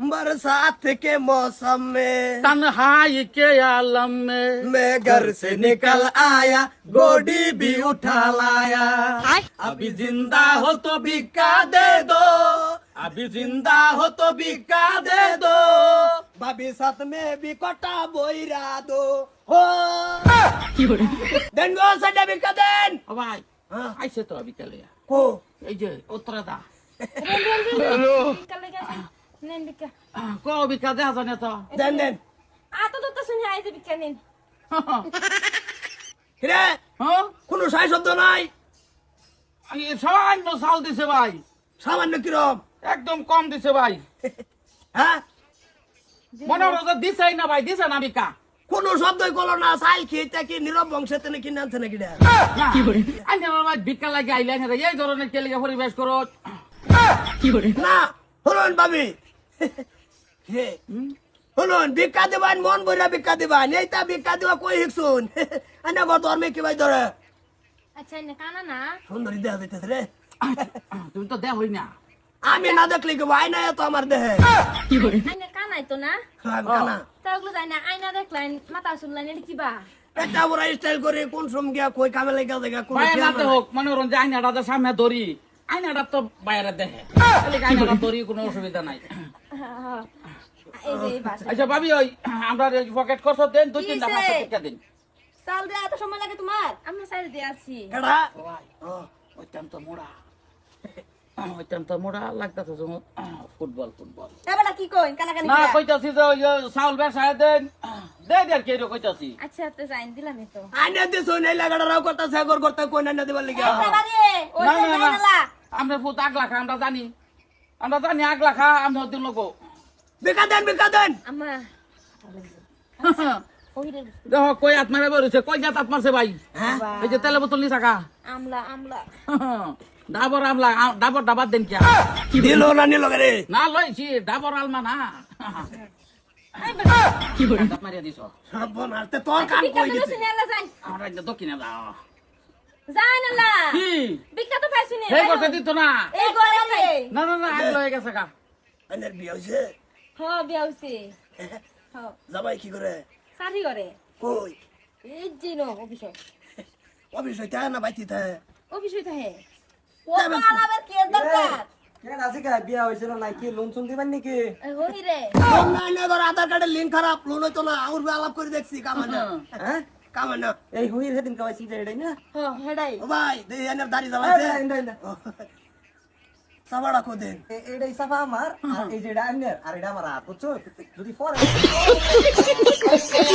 बरसात के मौसम में। तन्हाई के आलम में। मैं घर से निकल आया गोडी भी उठा लाया। अभी ज़िंदा हो तो बिका दे दो। अभी ज़िंदा हो तो बिका दे दो। भविष्य में भी कोटा बोईरा दो। हो। डेंगो से डबी का देन। भाई हाँ। ऐसे तो अभी चले यार को। ये उतरा था हेलो। নেন বিকা কো বিকা দেখা জানে তো দেন দেন। আতো তো তো শুনে আইতে বিকা নেন। কিরে হ্যাঁ কোনো সাই শব্দ নাই। এই সামান্য চাল দিছে ভাই। সামান্য কিরম একদম কম দিছে ভাই। হ্যাঁ মনে যে দিছেই না ভাই দিছে না বিকা কোন শব্দই করল না সাইল খেয়ে কি নীরব বংশেতে নাকি নামছে নাকি রে আইনে ভাই বিকা লাগে আইলে না এই ধরনের কেলিকা পরিবেশ করো না হলুন ভাবি হে হলুন ভিক্ষা দিবান মন বইরা ভিক্ষা দিবান। এইটা ভিক্ষা দিবা কই হিকছুন আনা গো কি ভাই ধরে? আচ্ছা এনে কানা না। সুন্দরী যাইতেছে রে। তুমি তো দেখ হই না। আমি না দেখলি কি ভাই না তো আমার দেহে? আইনে কানাই তো না। খারাপ কানা। তা ওগুলো যাই না মাথা শুনলেন এটা কিবা একটা বড় স্টাইল করে কোন সম গিয়া কই কামে লাগা জায়গা কোন হোক আইনাটা সামনে ধরি। আইনাটা তো বাইরে দেখে আইনাটা ধরি কোনো অসুবিধা নাই। এই যে এই বাসা। আচ্ছা ভাবি ওই আমরা পকেট খরচ দেন দুই তিনটা সে? পাঁচশো টাকা দিন। চাল দেওয়া এত সময় লাগে তোমার? আমরা সাইড দিয়ে আছি মোড়া। লাগতেছে ফুটবল ফুটবল। এবারে কি কইন? কানাকানি না কইতাছি যে ওই চাউল বেসায় দেন। দে কে কইতাছি। আচ্ছা তো যাইন দিলাম তো আইনা দিছো নাই লাগাড়া রাও করতা সাগর করতা কই না দিবার লাগা। না যে না না জানালা আমরা ফুট আগলা খা আমরা জানি। আমরা জানি আগলা খা আমরা দিন লোক। ভিক্ষা দেন ভিক্ষা দেন। আম্মা। দেখো কই আত্মারে বেরোছে কই জাত আত্মারছে ভাই? হ্যাঁ? এই যে তেলে বোতল থাকা আমলা আমলা। ডাবর আমলা আ- ডাবর ডাবার দেন কিয়া দিলো না নিলো রে? না লইছি ডাবর আলমা না। মারিয়া দিছ। তোর কই গেছে? আমরা দক্ষিণে যাও। কি? বিকা তো পাইছি নে সেই করতে দিত না। এই গরে না না না আগলো হয়ে। গেছে কা আইনার বিয়ে হইছে? হ বিয়া হইছে। জামাই কি করে? সারি করে। কই? এই যে নো অফিস। অফিস হইতে না বাইতি তে অফিস হইতে হে ও যাবে কি দরকার? কেন আছে কা? বিয়া হয়েছিল না কি লোন চুন দিবেন নাকি? হই রে। লোন না ধর আধার কার্ডের লিঙ্ক খারাপ লোন হইতো না আউর আলাপ করে দেখছি কামানা হ্যাঁ? কামানা। এই হুইর সেদিন কাবাইছিল যে এটাই না? হ হেডাই। ও ভাই দেই এনার দাড়ি এই, জামাইছে এই, এই, এই, সাবাড়া কো দেন এটাই সাফা আমার আর এই যে এটা আন্নের আর এটা আমার বুঝছ? যদি